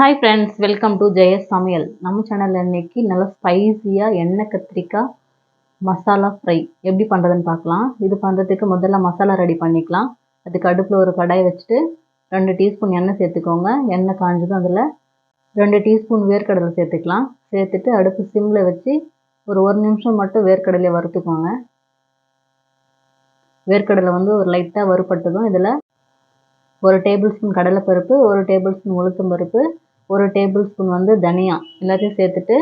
Hi friends welcome to Jaya's சமையல் நம்ம சேனலில் இன்றைக்கி நல்லா ஸ்பைஸியாக எண்ணெய் கத்திரிக்காய் மசாலா ஃப்ரை எப்படி பண்ணுறதுன்னு பார்க்கலாம். இது பண்ணுறதுக்கு முதல்ல மசாலா ரெடி பண்ணிக்கலாம். அதுக்கு அடுப்பில் ஒரு கடாய் வச்சுட்டு ரெண்டு டீஸ்பூன் எண்ணெய் சேர்த்துக்கோங்க. எண்ணெய் காஞ்சதும் அதில் ரெண்டு டீஸ்பூன் வேர்க்கடலை சேர்த்துக்கலாம். சேர்த்துட்டு அடுப்பு சிம்மில் வச்சு ஒரு ஒரு நிமிஷம் மட்டும் வேர்க்கடலையை வறுத்துக்கோங்க. வேர்க்கடலை வந்து ஒரு லைட்டாக வறுப்பட்டதும் இதில் ஒரு டேபிள் ஸ்பூன் கடலைப்பருப்பு ஒரு டேபிள் ஸ்பூன் உளுத்தம் பருப்பு ஒரு டேபிள் ஸ்பூன் வந்து தனியா எல்லாத்தையும் சேர்த்துட்டு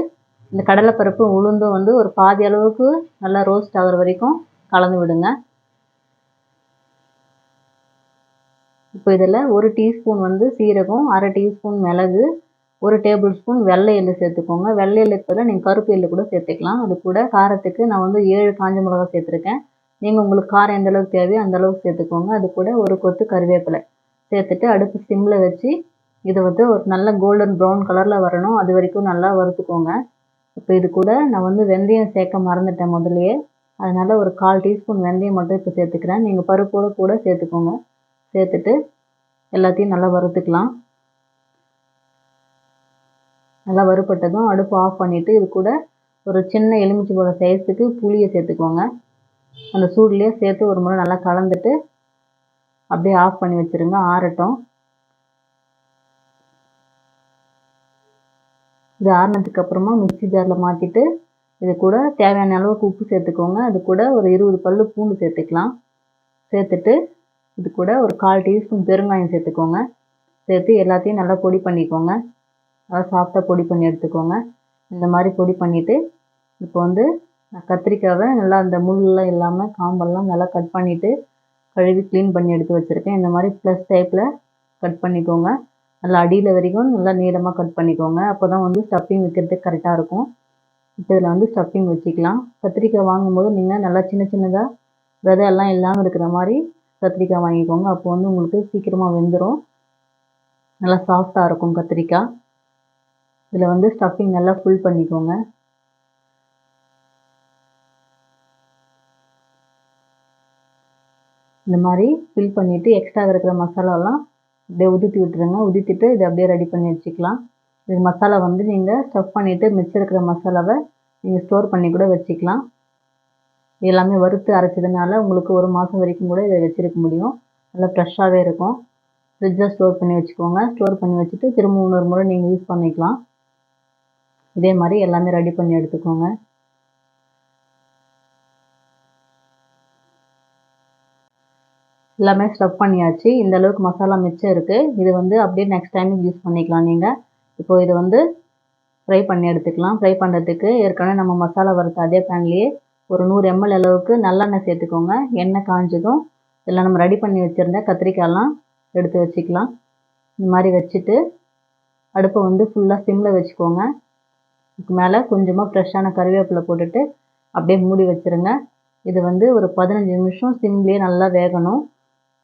இந்த கடலைப்பருப்பு உளுந்தும் வந்து ஒரு பாதி அளவுக்கு நல்லா ரோஸ்ட் ஆகிற வரைக்கும் கலந்து விடுங்க. இப்போ இதில் ஒரு டீஸ்பூன் வந்து சீரகம் அரை டீஸ்பூன் மிளகு ஒரு டேபிள் ஸ்பூன் வெள்ளை எள்ளு சேர்த்துக்கோங்க. வெள்ளை எள்ளுக்கு பதிலாக நீங்கள் கருப்பு எள்ளு கூட சேர்த்துக்கலாம். அது கூட காரத்துக்கு நான் வந்து ஏழு காஞ்ச மிளகா சேர்த்துருக்கேன். நீங்கள் உங்களுக்கு காரம் எந்த அளவுக்கு தேவையோ அந்த அளவுக்கு சேர்த்துக்கோங்க. அது கூட ஒரு கொத்து கருவேப்பிலை சேர்த்துட்டு அடுப்பு சிம்மில் வச்சு இதை வந்து ஒரு நல்ல கோல்டன் ப்ரௌன் கலரில் வரணும். அது வரைக்கும் நல்லா வறுத்துக்கோங்க. இப்போ இது கூட நான் வந்து வெந்தயம் சேர்க்க மறந்துட்டேன் முதல்லையே. அதனால் ஒரு கால் டீஸ்பூன் வெந்தயம் மட்டும் இப்போ சேர்த்துக்கிறேன். நீங்கள் பருப்போடு கூட சேர்த்துக்கோங்க. சேர்த்துட்டு எல்லாத்தையும் நல்லா வறுத்துக்கலாம். நல்லா வறுப்பட்டதும் அடுப்பு ஆஃப் பண்ணிவிட்டு இது கூட ஒரு சின்ன எலுமிச்சி போல சைஸுக்கு புளியை சேர்த்துக்கோங்க. அந்த சூட்லேயே சேர்த்து ஒரு முறை நல்லா கலந்துட்டு அப்படியே ஆஃப் பண்ணி வச்சுருங்க. ஆறட்டும். இது ஆறினதுக்கு அப்புறமா மிக்சி ஜாரில் மாற்றிட்டு இது கூட தேவையான அளவுக்கு உப்பு சேர்த்துக்கோங்க. அது கூட ஒரு இருபது பல் பூண்டு சேர்த்துக்கலாம். சேர்த்துட்டு இது கூட ஒரு கால் டீஸ்பூன் பெருங்காயம் சேர்த்துக்கோங்க. சேர்த்து எல்லாத்தையும் நல்லா பொடி பண்ணிக்கோங்க. நல்லா சாஃப்டாக பொடி பண்ணி எடுத்துக்கோங்க. இந்த மாதிரி பொடி பண்ணிவிட்டு இப்போ வந்து கத்திரிக்காவை நல்லா அந்த முள்ளெலாம் இல்லாமல் காம்பெல்லாம் நல்லா கட் பண்ணிவிட்டு கழுவி க்ளீன் பண்ணி எடுத்து வச்சுருக்கேன். இந்த மாதிரி ப்ளஸ் டைப்பில் கட் பண்ணிக்கோங்க. நல்லா அடியில் வரைக்கும் நல்லா நீளமாக கட் பண்ணிக்கோங்க. அப்போ தான் வந்து ஸ்டஃப்பிங் வைக்கிறதுக்கு கரெக்டாக இருக்கும். இப்போ இதில் வந்து ஸ்டஃப்பிங் வச்சுக்கலாம். கத்திரிக்காய் வாங்கும்போது நீங்கள் நல்லா சின்ன சின்னதாக விதையெல்லாம் இல்லாமல் இருக்கிற மாதிரி கத்திரிக்காய் வாங்கிக்கோங்க. அப்போ வந்து உங்களுக்கு சீக்கிரமாக வெந்துடும் நல்லா சாஃப்டாக இருக்கும் கத்திரிக்காய். இதில் வந்து ஸ்டஃப்பிங் நல்லா ஃபுல் பண்ணிக்கோங்க. இந்த மாதிரி ஃபில் பண்ணிவிட்டு எக்ஸ்ட்ரா இருக்கிற மசாலாலாம் அப்படியே உதிர்த்தி விட்டுருங்க. உதிர்த்திட்டு இதை அப்படியே ரெடி பண்ணி வச்சுக்கலாம். இது மசாலா வந்து நீங்கள் ஸ்டஃப் பண்ணிவிட்டு மிச்சம் இருக்கிற மசாலாவை நீங்கள் ஸ்டோர் பண்ணி கூட வச்சுக்கலாம். எல்லாமே வறுத்து அரைச்சதுனால உங்களுக்கு ஒரு மாதம் வரைக்கும் கூட இதை வச்சுருக்க முடியும். நல்லா ஃப்ரெஷ்ஷாகவே இருக்கும். ஃப்ரிட்ஜில் ஸ்டோர் பண்ணி வச்சுக்கோங்க. ஸ்டோர் பண்ணி வச்சுட்டு திரும்ப இன்னொரு முறை நீங்கள் யூஸ் பண்ணிக்கலாம். இதே மாதிரி எல்லாமே ரெடி பண்ணி எடுத்துக்கோங்க. எல்லாமே ஸ்டஃப் பண்ணியாச்சு. இந்த அளவுக்கு மசாலா மிச்சம் இருக்குது இது வந்து அப்படியே நெக்ஸ்ட் டைமுக்கு யூஸ் பண்ணிக்கலாம் நீங்கள் இப்போது இதை வந்து ஃப்ரை பண்ணி எடுத்துக்கலாம். ஃப்ரை பண்ணுறதுக்கு ஏற்கனவே நம்ம மசாலா வறுத்த அதே பேன்லேயே ஒரு நூறு எம்எல் அளவுக்கு நல்லெண்ணெய் சேர்த்துக்கோங்க. எண்ணெய் காஞ்சதும் இதில் நம்ம ரெடி பண்ணி வச்சுருந்த கத்திரிக்காயெல்லாம் எடுத்து வச்சுக்கலாம். இந்த மாதிரி வச்சுட்டு அடுப்பை வந்து ஃபுல்லாக சிம்மில் வச்சுக்கோங்க. இதுக்கு மேலே கொஞ்சமாக ஃப்ரெஷ்ஷான கருவேப்பிலை போட்டுட்டு அப்படியே மூடி வச்சுருங்க. இது வந்து ஒரு பதினஞ்சு நிமிஷம் சிம்லேயே நல்லா வேகணும்.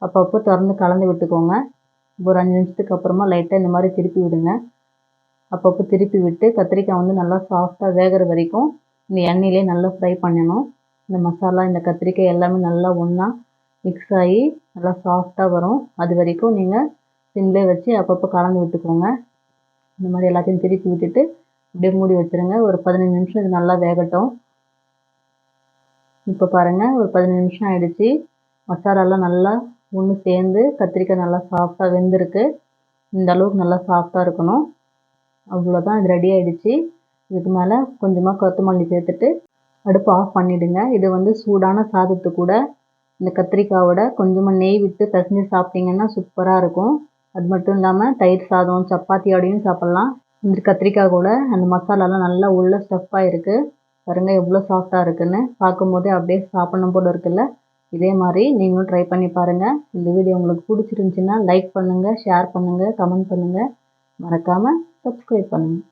அப்பப்போ திறந்து கலந்து விட்டுக்கோங்க. ஒரு அஞ்சு நிமிஷத்துக்கு அப்புறமா லைட்டாக இந்த மாதிரி திருப்பி விடுங்க. அப்பப்போ திருப்பி விட்டு கத்திரிக்காய் வந்து நல்லா சாஃப்டாக வேகிற வரைக்கும் இந்த எண்ணெயிலே நல்லா ஃப்ரை பண்ணணும். இந்த மசாலா இந்த கத்திரிக்காய் எல்லாமே நல்லா ஒன்றா மிக்ஸ் ஆகி நல்லா சாஃப்டாக வரும். அது வரைக்கும் நீங்கள் சிம்லே வச்சு அப்பப்போ கலந்து விட்டுக்கோங்க. இந்த மாதிரி எல்லாத்தையும் திருப்பி விட்டுட்டு அப்படியே மூடி வச்சுருங்க. ஒரு பதினஞ்சு நிமிஷம் இது நல்லா வேகட்டும். இப்போ பாருங்கள் ஒரு பதினஞ்சு நிமிஷம் ஆகிடுச்சி மசாலாலாம் நல்லா ஒன்று சேர்ந்து கத்திரிக்காய் நல்லா சாஃப்டாக வெந்திருக்கு. இந்த அளவுக்கு நல்லா சாஃப்டாக இருக்கணும். அவ்வளோதான் இது ரெடி ஆகிடுச்சு இதுக்கு மேலே கொஞ்சமாக கொத்தமல்லி சேர்த்துட்டு அடுப்பு ஆஃப் பண்ணிவிடுங்க இது வந்து சூடான சாதத்து கூட இந்த கத்திரிக்காயோட கொஞ்சமாக நெய் விட்டு பிசைஞ்சு சாப்பிட்டிங்கன்னா சூப்பராக இருக்கும். அது மட்டும் இல்லாமல் தயிர் சாதம் சப்பாத்தியோடையும் சாப்பிட்லாம். இந்த கத்திரிக்காய் கூட அந்த மசாலாலாம் நல்லா உள்ள ஸ்டஃப்பாக இருக்குது பாருங்கள் எவ்வளோ சாஃப்டாக இருக்குன்னு. பார்க்கும்போதே அப்படியே சாப்பிடணும் போல் இருக்குல்ல. இதே மாதிரி நீங்களும் ட்ரை பண்ணி பாருங்கள் இந்த வீடியோ உங்களுக்கு பிடிச்சிருந்துச்சின்னா லைக் பண்ணுங்கள் ஷேர் பண்ணுங்கள் கமெண்ட் பண்ணுங்கள் மறக்காமல் சப்ஸ்கிரைப் பண்ணுங்கள்